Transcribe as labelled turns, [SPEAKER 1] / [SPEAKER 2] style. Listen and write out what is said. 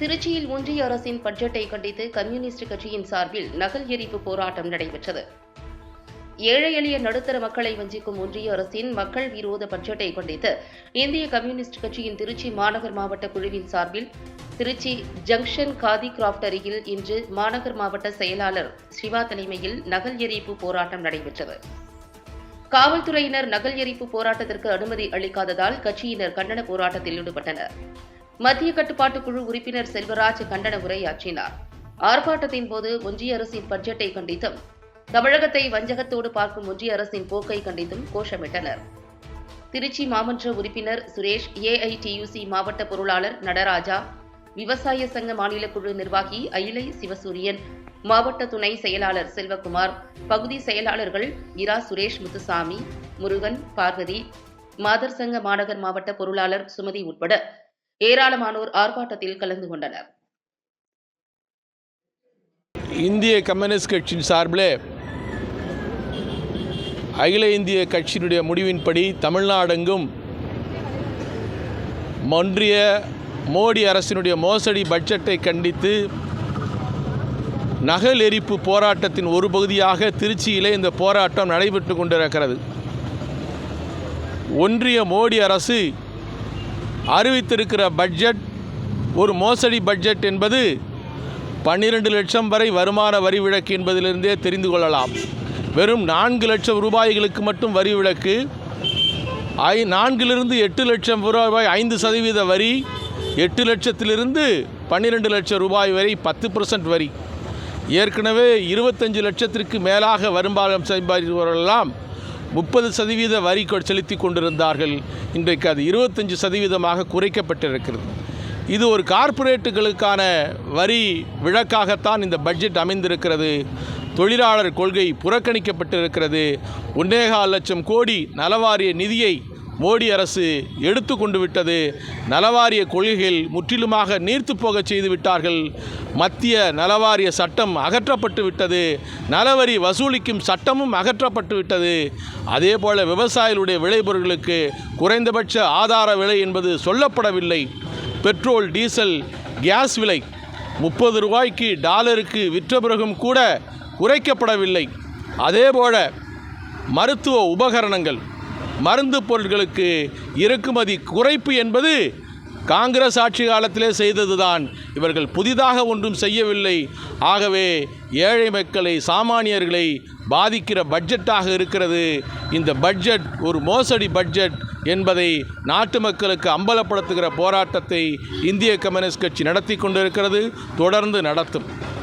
[SPEAKER 1] திருச்சியில் ஒன்றிய அரசின் பட்ஜெட்டை கண்டித்து கம்யூனிஸ்ட் கட்சியின் சார்பில் நகல் எரிப்பு போராட்டம் நடைபெற்றது. ஏழை எளிய நடுத்தர மக்களை வஞ்சிக்கும் ஒன்றிய அரசின் மக்கள் விரோத பட்ஜெட்டை கண்டித்து இந்திய கம்யூனிஸ்ட் கட்சியின் திருச்சி மாநகர் மாவட்ட குழுவின் சார்பில் திருச்சி ஜங்ஷன் காதி கிராஃப்ட் அருகில் இன்று மாநகர் மாவட்ட செயலாளர் சிவா தலைமையில் நகல் எரிப்பு போராட்டம் நடைபெற்றது. காவல்துறையினர் நகல் எரிப்பு போராட்டத்திற்கு அனுமதி அளிக்காததால் கட்சியினர் கண்டன போராட்டத்தில் ஈடுபட்டனர். மத்திய கட்டுப்பாட்டு குழு உறுப்பினர் செல்வராஜ் கண்டன உரையாற்றினார். ஆர்ப்பாட்டத்தின் போது ஒன்றிய அரசின் பட்ஜெட்டை கண்டித்தும் தமிழகத்தை வஞ்சகத்தோடு பார்க்கும் ஒன்றிய அரசின் போக்கை கண்டித்தும் கோஷமிட்டனர். திருச்சி மாமன்ற உறுப்பினர் சுரேஷ் ஏஐடியுசி மாவட்ட பொருளாளர் நடராஜா விவசாய சங்க மாநில குழு நிர்வாகி அயிலை சிவசூரியன் மாவட்ட துணை செயலாளர் செல்வகுமார் பகுதி செயலாளர்கள் இரா சுரேஷ் முத்துசாமி முருகன் பார்வதி மாதர் சங்க மாநகர் மாவட்ட பொருளாளர் சுமதி உட்பட ஏராளமானோர் ஆர்ப்பாட்டத்தில் கலந்து கொண்டனர்.
[SPEAKER 2] இந்திய கம்யூனிஸ்ட் கட்சியின் சார்பில் அகில இந்திய கட்சியினுடைய முடிவின்படி தமிழ்நாடெங்கும் ஒன்றிய மோடி அரசினுடைய மோசடி பட்ஜெட்டை கண்டித்து நகல் எரிப்பு போராட்டத்தின் ஒரு பகுதியாக திருச்சியிலே இந்த போராட்டம் நடைபெற்று கொண்டிருக்கிறது. ஒன்றிய மோடி அரசு அறிவித்திருக்கிற பட்ஜெட் ஒரு மோசடி பட்ஜெட் என்பது பன்னிரண்டு லட்சம் வரை வருமான வரி விலக்கு என்பதிலிருந்தே தெரிந்து கொள்ளலாம். வெறும் நான்கு லட்சம் ரூபாய்களுக்கு மட்டும் வரி விலக்கு. ஐ நான்கிலிருந்து எட்டு லட்சம் ரூபாய் ஐந்து சதவீத வரி எட்டு லட்சத்திலிருந்து பன்னிரெண்டு லட்சம் ரூபாய் வரை பத்து பர்சன்ட் வரி. ஏற்கனவே இருபத்தஞ்சு லட்சத்திற்கு மேலாக வருமானம் சம்பாதிப்பவர்களெல்லாம் முப்பது சதவீத வரி கொ- செலுத்தி கொண்டிருந்தார்கள். இன்றைக்கு அது இருபத்தஞ்சு சதவீதமாக குறைக்கப்பட்டிருக்கிறது. இது ஒரு கார்ப்பரேட்டுகளுக்கான வரி விழக்காகத்தான் இந்த பட்ஜெட் அமைந்திருக்கிறது. தொழிலாளர் கொள்கை புறக்கணிக்கப்பட்டிருக்கிறது. ஒன்றேகால் லட்சம் கோடி நலவாரிய நிதியை மோடி அரசு எடுத்து கொண்டு விட்டது. நலவாரிய கொள்கைகள் முற்றிலுமாக நீர்த்து போகச் செய்து விட்டார்கள். மத்திய நலவாரிய சட்டம் அகற்றப்பட்டு விட்டது. நலவரி வசூலிக்கும் சட்டமும் அகற்றப்பட்டு விட்டது. அதே போல விவசாயிகளுடைய விளைபொருட்களுக்கு குறைந்தபட்ச ஆதார விலை என்பது சொல்லப்படவில்லை. பெட்ரோல் டீசல் கேஸ் விலை முப்பது ரூபாய்க்கு டாலருக்கு விற்ற பிறகும் கூட குறைக்கப்படவில்லை. அதேபோல மருத்துவ உபகரணங்கள் மருந்து பொருட்களுக்கு இறக்குமதி குறைப்பு என்பது காங்கிரஸ் ஆட்சி காலத்திலே செய்ததுதான். இவர்கள் புதிதாக ஒன்றும் செய்யவில்லை. ஆகவே ஏழை மக்களை சாமானியர்களை பாதிக்கிற பட்ஜெட்டாக இருக்கிறது. இந்த பட்ஜெட் ஒரு மோசடி பட்ஜெட் என்பதை நாட்டு மக்களுக்கு அம்பலப்படுத்துகிற போராட்டத்தை இந்திய கம்யூனிஸ்ட் கட்சி நடத்தி கொண்டிருக்கிறது தொடர்ந்து நடத்தும்.